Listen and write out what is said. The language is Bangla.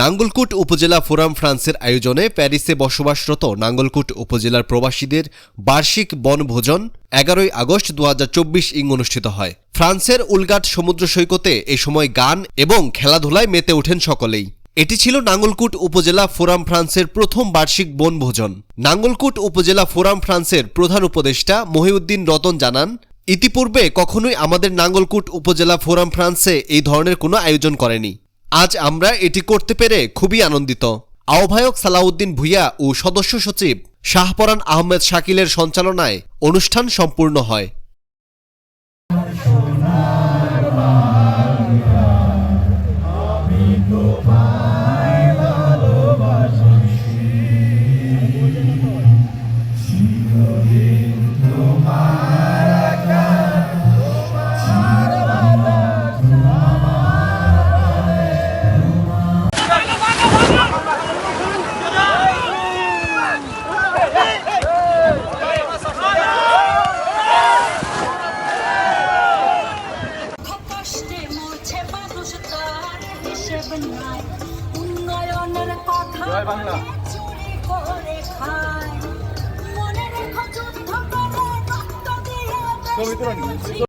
নাঙ্গলকুট উপজেলা ফোরাম ফ্রান্সের আয়োজনে প্যারিসে বসবাসরত নাঙ্গলকুট উপজেলার প্রবাসীদের বার্ষিক বনভোজন এগারোই আগস্ট দু হাজার চব্বিশ ইং অনুষ্ঠিত হয়। ফ্রান্সের উলগাট সমুদ্র সৈকতে এ সময় গান এবং খেলাধুলায় মেতে ওঠেন সকলেই। এটি ছিল নাঙ্গলকুট উপজেলা ফোরাম ফ্রান্সের প্রথম বার্ষিক বনভোজন। নাঙ্গলকুট উপজেলা ফোরাম ফ্রান্সের প্রধান উপদেষ্টা মহিউদ্দিন রতন জানান, ইতিপূর্বে কখনোই আমাদের নাঙ্গলকুট উপজেলা ফোরাম ফ্রান্সে এই ধরনের কোনো আয়োজন করেনি। আজ আমরা এটি করতে পেরে খুবই আনন্দিত। আহ্বায়ক সালাউদ্দিন ভুইয়া ও সদস্য সচিব শাহপরান আহমেদ শাকিলের সঞ্চালনায় অনুষ্ঠান সম্পূর্ণ হয়। উন্নয়নের কথা চুরি করে খায়। মনে রেখো যুদ্ধ করে রক্ত দিয়ে দেশ